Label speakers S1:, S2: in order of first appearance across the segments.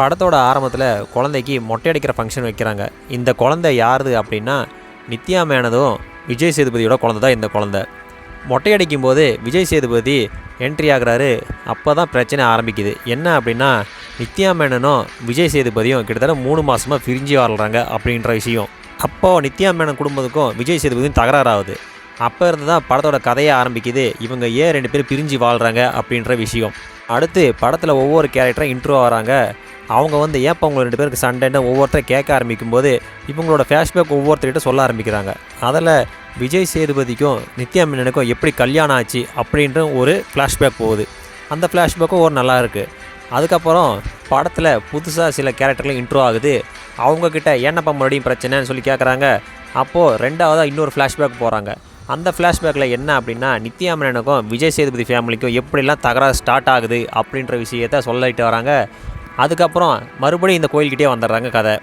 S1: படத்தோட ஆரம்பத்தில் குழந்தைக்கு மொட்டை அடிக்கிற ஃபங்க்ஷன் வைக்கிறாங்க. இந்த குழந்தை யாருது அப்படின்னா நித்யா மேனதும் விஜய் சேதுபதியோட குழந்தை தான் இந்த குழந்தை. மொட்டை அடிக்கும் போது விஜய் சேதுபதி என்ட்ரி ஆகுறாரு. அப்போ தான் பிரச்சனை ஆரம்பிக்குது. என்ன அப்படின்னா நித்யா மேனனும் விஜய் சேதுபதியும் கிட்டத்தட்ட மூணு மாதமாக பிரிஞ்சு வாழ்கிறாங்க அப்படின்ற விஷயம். அப்போது நித்யா மேனன் குடும்பத்துக்கும் விஜய் சேதுபதியும் தகராறு ஆகுது அப்போ இருந்து தான் படத்தோட கதையை ஆரம்பிக்குது. இவங்க ஏன் ரெண்டு பேரும் பிரிஞ்சு வாழ்கிறாங்க அப்படின்ற விஷயம். அடுத்து படத்தில் ஒவ்வொரு கேரக்டரும் இன்ட்ரோ ஆகிறாங்க. அவங்க வந்து ஏப்போ அவங்க ரெண்டு பேருக்கு சண்டைன்னு ஒவ்வொருத்தரும் கேட்க ஆரம்பிக்கும்போது இவங்களோட ஃப்ளாஷ்பேக் ஒவ்வொருத்தர்கிட்ட சொல்ல ஆரம்பிக்கிறாங்க. அதில் விஜய் சேதுபதிக்கும் நித்யா மேனனுக்கும் எப்படி கல்யாணம் ஆச்சு அப்படின்ற ஒரு ஃப்ளாஷ்பேக் போகுது. அந்த ஃப்ளாஷ்பேக்கும் ஒரு நல்லா இருக்குது அதுக்கப்புறம் படத்தில் புதுசாக சில கேரக்டர்லாம் இன்ட்ரோ ஆகுது. அவங்கக்கிட்ட என்னப்பா மறுபடியும் பிரச்சனைன்னு சொல்லி கேட்குறாங்க அப்போது ரெண்டாவதாக இன்னொரு ஃப்ளாஷ்பேக் போகிறாங்க அந்த ஃப்ளாஷ்பேக்கில் என்ன அப்படின்னா நித்யா மேனனுக்கும் விஜய் சேதுபதி ஃபேமிலிக்கும் எப்படிலாம் தகராறு ஸ்டார்ட் ஆகுது அப்படின்ற விஷயத்த சொல்லிட்டு வராங்க. அதுக்கப்புறம் மறுபடியும் இந்த கோயில்கிட்டே வந்துடுறாங்க கதை.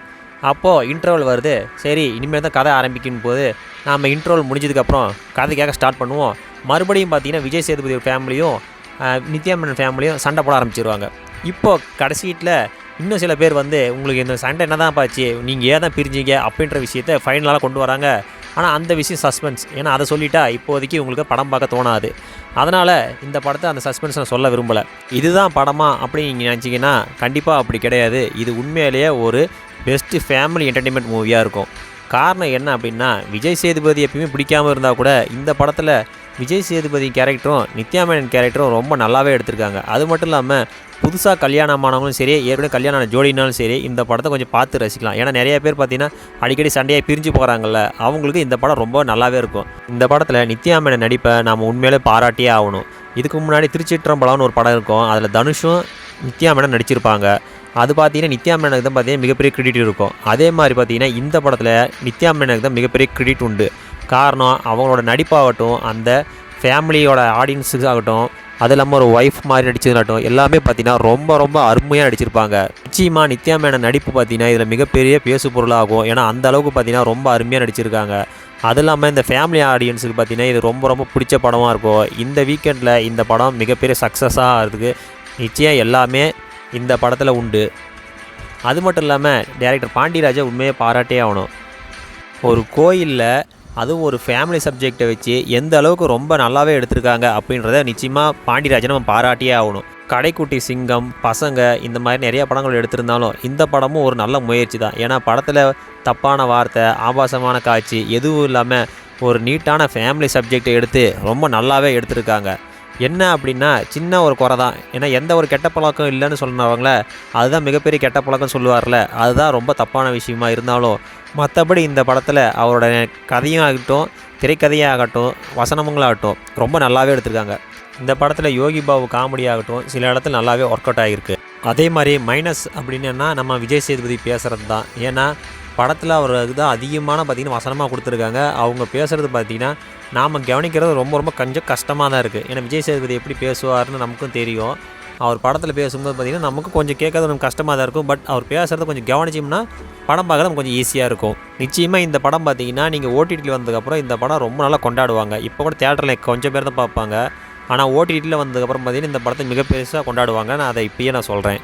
S1: அப்போது இன்டர்வல் வருது. சரி இனிமேல் தான் கதை ஆரம்பிக்கும் போது நாம் இன்டர்வல் முடிஞ்சதுக்கப்புறம் கதை கேட்க ஸ்டார்ட் பண்ணுவோம். மறுபடியும் பார்த்தீங்கன்னா விஜய் சேதுபதி ஃபேமிலியும் நித்யாமன் நித்யா ஃபேமிலியும் சண்டை போட ஆரம்பிச்சிருவாங்க. இப்போது கடைசீட்டில் இன்னும் சில பேர் வந்து உங்களுக்கு இந்த சண்டை என்ன தான் பாச்சு நீங்கள் ஏன் தான் பிரிஞ்சீங்க? அப்படின்ற விஷயத்த ஃபைனலாக கொண்டு வராங்க. ஆனால் அந்த விஷயம் சஸ்பென்ஸ் ஏன்னா அதை சொல்லிட்டா இப்போதைக்கு உங்களுக்கு படம் பார்க்க தோணாது. அதனால் இந்த படத்தை அந்த சஸ்பென்ஸ் நான் சொல்ல விரும்பலை. இதுதான் படமா அப்படின்னு நீங்கள் நினச்சிங்கன்னா கண்டிப்பாக அப்படி கிடையாது. இது உண்மையிலேயே ஒரு பெஸ்ட்டு ஃபேமிலி என்டர்டெயின்மெண்ட் மூவியாக இருக்கும். காரணம் என்ன அப்படின்னா விஜய் சேதுபதி எப்பயுமே பிடிக்காமல் இருந்தால் கூட இந்த படத்தில் விஜய் சேதுபதி கேரக்டரும் நித்யா மேனன் கேரக்டரும் ரொம்ப நல்லாவே எடுத்திருக்காங்க. அது மட்டும் இல்லாமல் புதுசாக கல்யாணமானவங்களும் சரி ஏற்கனவே கல்யாணம் ஆன ஜோடினாலும் சரி இந்த படத்தை கொஞ்சம் பார்த்து ரசிக்கலாம். ஏன்னா நிறைய பேர் பார்த்தீங்கன்னா அடிக்கடி சண்டையாக பிரிஞ்சு போகிறாங்கல்ல அவங்களுக்கு இந்த படம் ரொம்ப நல்லாவே இருக்கும். இந்த படத்தில் நித்யா மேனன் நடிப்பை நாம் உண்மையிலே பாராட்டியே ஆகணும். இதுக்கு முன்னாடி திருச்சிற்றம்பலம்னு ஒரு படம் இருக்கும். அதில் தனுஷும் நித்யா மேனன் நடிச்சிருப்பாங்க. அது பார்த்தீங்கன்னா நித்யா மேனனுக்கு தான் பார்த்தீங்கன்னா மிகப்பெரிய கிரெடிட் இருக்கும். அதே மாதிரி பார்த்தீங்கன்னா இந்த படத்தில் நித்யா மேனனுக்கு தான் மிகப்பெரிய கிரெடிட் உண்டு. காரணம் அவங்களோட நடிப்பாகட்டும் அந்த ஃபேமிலியோட ஆடியன்ஸுக்கு ஆகட்டும் அது இல்லாமல் ஒரு ஒய்ஃப் மாதிரி நடிச்சதுனாட்டும் எல்லாமே பார்த்தீங்கன்னா ரொம்ப ரொம்ப அருமையாக நடிச்சிருப்பாங்க. நிச்சயமாக நித்யா மேன நடிப்பு பார்த்தீங்கன்னா இதில் மிகப்பெரிய பேசு பொருளாகும். ஏன்னா அந்த அளவுக்கு பார்த்தீங்கன்னா ரொம்ப அருமையாக நடிச்சிருக்காங்க. அது இல்லாமல் இந்த ஃபேமிலி ஆடியன்ஸுக்கு பார்த்தீங்கன்னா இது ரொம்ப ரொம்ப பிடிச்ச படமாக இருக்கும். இந்த வீக்கெண்டில் இந்த படம் மிகப்பெரிய சக்ஸஸாக ஆகிறதுக்கு நிச்சயம் எல்லாமே இந்த படத்தில் உண்டு. அது மட்டும் இல்லாமல் டேரக்டர் பாண்டியராஜை உண்மையை பாராட்டே ஆகணும். ஒரு கோயிலில் அதுவும் ஒரு ஃபேமிலி சப்ஜெக்டை வச்சு எந்த அளவுக்கு ரொம்ப நல்லாவே எடுத்திருக்காங்க அப்படின்றத நிச்சயமாக பாண்டியராஜனை நம்ம பாராட்டியே ஆகணும். கடைக்குட்டி சிங்கம் பசங்க இந்த மாதிரி நிறைய படங்கள் எடுத்திருந்தாலும் இந்த படமும் ஒரு நல்ல முயற்சி தான். ஏன்னா படத்தில் தப்பான வார்த்தை ஆபாசமான காட்சி எதுவும் இல்லாமல் ஒரு நீட்டான ஃபேமிலி சப்ஜெக்டை எடுத்து ரொம்ப நல்லாவே எடுத்திருக்காங்க. என்ன அப்படின்னா சின்ன ஒரு குறை தான் ஏன்னா எந்த ஒரு கெட்ட பழக்கம் இல்லைன்னு சொன்னவங்கள அதுதான் மிகப்பெரிய கெட்ட பழக்கம் சொல்லுவார்ல அதுதான் ரொம்ப தப்பான விஷயமா இருந்தாலும் மற்றபடி இந்த படத்தில் அவரோட கதையும் ஆகட்டும் திரைக்கதையும் ஆகட்டும் ரொம்ப நல்லாவே எடுத்திருக்காங்க. இந்த படத்தில் யோகி பாபு காமெடி ஆகட்டும் சில இடத்துல நல்லாவே ஒர்க் அவுட் ஆகிருக்கு அதே மாதிரி மைனஸ் அப்படின்னா நம்ம விஜய் சேதுபதி பேசுகிறது தான் ஏன்னா படத்தில் அவருக்கு தான் அதிகமான பார்த்திங்கன்னா வசனமாக கொடுத்துருக்காங்க. அவங்க பேசுகிறது பார்த்திங்கன்னா நாம் கவனிக்கிறது ரொம்ப ரொம்ப கொஞ்சம் கஷ்டமாக தான் இருக்குது ஏன்னா விஜய் சேதுபதி எப்படி பேசுவார்னு நமக்கும் தெரியும். அவர் படத்தில் பேசும்போது பார்த்திங்கன்னா நமக்கு கொஞ்சம் கேட்கறது நமக்கு கஷ்டமாக தான் இருக்கும். பட் அவர் பேசுகிறத கொஞ்சம் கவனிச்சோம்னா படம் பார்க்க நமக்கு கொஞ்சம் ஈஸியாக இருக்கும். நிச்சயமாக இந்த படம் பார்த்தீங்கன்னா நீங்கள் ஓடிடியில் வந்ததுக்கப்புறம் இந்த படம் ரொம்ப நல்லா கொண்டாடுவாங்க. இப்போ கூட தேட்டரில் கொஞ்சம் பேர் தான் பார்ப்பாங்க. ஆனால் ஓடிடியில் வந்ததுக்கப்புறம் பார்த்திங்கன்னா இந்த படத்தை மிக பெருசாக கொண்டாடுவாங்க நான் அதை இப்பயே நான் சொல்கிறேன்